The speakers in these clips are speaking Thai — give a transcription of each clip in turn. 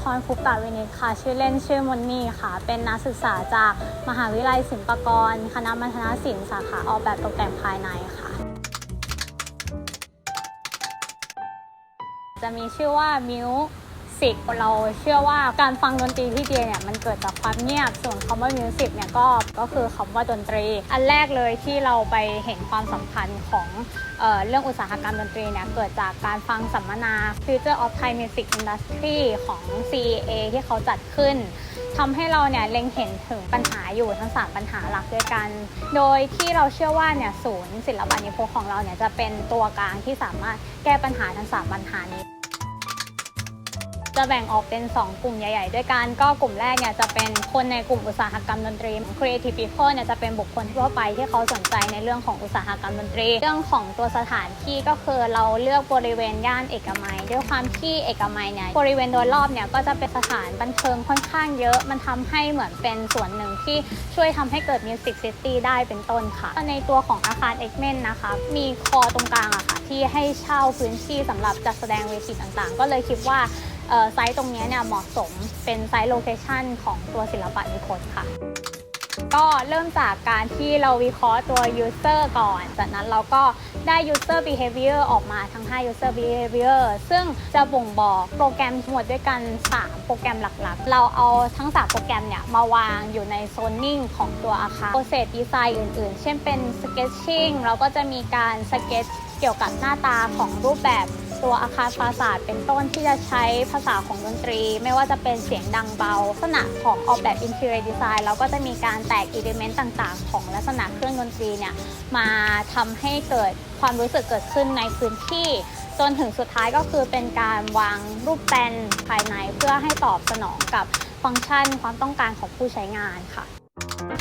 พรฟุกตะวินิตค่ะ ชื่อเล่นชื่อมนนี่ค่ะ เป็นนักศึกษาจากมหาวิทยาลัยศิลปากร คณะมัธยศิลป์สาขาออกแบบตกแต่งภายในค่ะ จะมีชื่อว่ามิว สิกเราเชื่อว่าการฟังดนตรีที่ดีเนี่ยมันเกิดจากความเงียบส่วนคำว่ามิวสิกเนี่ยก็ก็คือคำว่าดนตรี อันแรกเลยที่เราไปเห็นความสำคัญของเออเรื่องอุตสาหกรรมดนตรีเนี่ยเกิดจากการฟังสัมมนา Future of Thai Music Industry ของ CEA ที่เขาจัดขึ้นทำให้เราเนี่ยเล็งเห็นถึงปัญหาอยู่ทั้ง 3 ปัญหาหลักด้วยกัน โดยที่เราเชื่อว่าเนี่ยศูนย์ศิลปะนิพนธ์ของเราเนี่ยจะเป็นตัวกลางที่สามารถแก้ปัญหาทั้ง 3 ปัญหานี้ จะแบ่งออกเป็น 2 กลุ่มใหญ่ ๆ ด้วยกันก็กลุ่มแรกเนี่ยจะเป็นคนในกลุ่มอุตสาหกรรมดนตรี Creative People เนี่ยจะเป็นบุคคลทั่วไปที่เขาสนใจในเรื่องของอุตสาหกรรมดนตรี เรื่องของตัวสถานที่ก็คือเราเลือกบริเวณย่านเอกมัย ด้วยความที่เอกมัยเนี่ยบริเวณโดยรอบเนี่ยก็จะเป็นสถานบันเทิงค่อนข้างเยอะ มันทำให้เหมือนเป็นส่วนหนึ่งที่ช่วยทำให้เกิด Music City ได้เป็นต้นค่ะ ในตัวของอาคาร X Men นนะคะมีคอตรงกลางอะค่ะที่ให้เช่าพื้นที่สำหรับจัดแสดงเวทีต่างๆ ก็เลยคิดว่า ไซต์ตรงนี้เนี่ยเหมาะสมเป็นไซต์โลเคชันของตัวศิลปะนิพนธ์ค่ะก็เริ่มจากการที่เราวิเคราะห์ตัว user ก่อน จากนั้นเราก็ได้ user behavior ออกมาทั้ง 5 user behavior ซึ่งจะบ่งบอกโปรแกรมทั้งหมดด้วยกัน 3 โปรแกรมหลักๆ เราเอาทั้ง 3 โปรแกรมเนี่ยมาวางอยู่ในโซนนิ่งของตัวอาคาร process design อื่นๆ เช่นเป็น sketching เราก็จะมีการ sketch กี่ยวกับหน้าตาของรูปแบบตัวอาคารปราสาทเป็นต้นที่จะใช้ภาษาของดนตรี ไม่ว่าจะเป็นเสียงดังเบา ลักษณะของออกแบบ interior design เราก็จะมีการแตกอิเลเมนต์ต่างๆ ของลักษณะเครื่องดนตรีเนี่ยมาทำให้เกิดความรู้สึกเกิดขึ้นในพื้นที่ จนถึงสุดท้ายก็คือเป็นการวางรูปแปลนภายในเพื่อให้ตอบสนองกับฟังก์ชันความต้องการของผู้ใช้งานค่ะ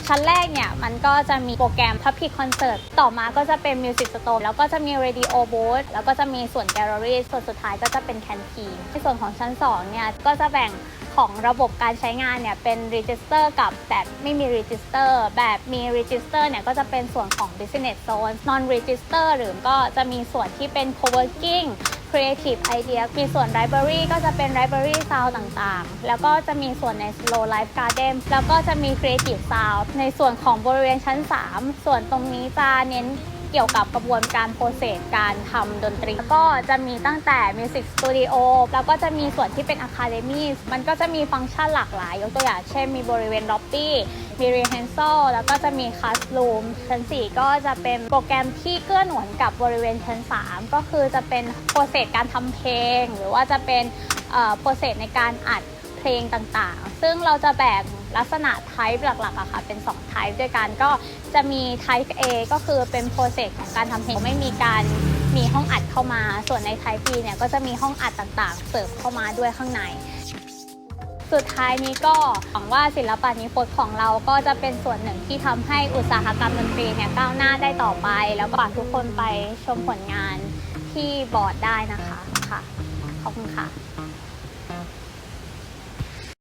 ชั้นแรกเนี่ย มันก็จะมีโปรแกรม Public Concert ต่อมาก็จะเป็น Music Store แล้วก็จะมี Radio Booth แล้วก็จะมีส่วน Gallery ส่วนสุดท้ายก็จะเป็น Canteen ในส่วนของชั้น 2 เนี่ย ก็จะแบ่งของระบบการใช้งานเนี่ย เป็น Register กับแบบไม่มี Register แบบมี Register เนี่ย ก็จะเป็นส่วนของ Business Zone Non Register หรือก็จะมีส่วนที่เป็น Co-working Creative Idea มีส่วน Library ก็จะเป็น Library Sound ต่างๆ แล้วก็จะมีส่วนใน Slow Life Garden แล้วก็จะมี Creative Sound ในส่วนของบริเวณชั้น 3 ส่วนตรงนี้จะเน้น เกี่ยวกับกระบวนการโปรเซสการทำดนตรีแล้วก็จะมีตั้งแต่ Music Studio แล้วก็จะมีส่วนที่เป็น Academy มันก็จะมีฟังก์ชันหลากหลาย ยกตัวอย่างเช่นมีบริเวณ Lobby มี Rehearsal แล้วก็จะมี Classroom ชั้น 4 ก็จะเป็นโปรแกรมที่เกื้อหนุนกับบริเวณชั้น 3 ก็คือจะเป็นโปรเซสการทำเพลง หรือว่าจะเป็นโปรเซสในการอัดเพลงต่างๆ ซึ่งเราจะแบ่ง ลักษณะ type หลักๆอะค่ะ เป็น 2 type ด้วยกันก็จะมี type A ก็คือเป็นโปรเซสของการทำเพลงไม่มีการมีห้องอัดเข้ามา ส่วนใน type B เนี่ยก็จะมีห้องอัดต่างๆ เสริมเข้ามาด้วยข้างใน สุดท้ายนี้ก็หวังว่าศิลปะนิพนธ์ของเราก็จะเป็นส่วนหนึ่งที่ทำให้อุตสาหกรรมดนตรีเนี่ยก้าวหน้าได้ต่อไป แล้วก็ฝากทุกคนไปชมผลงานที่บอร์ดได้นะคะค่ะขอบคุณค่ะ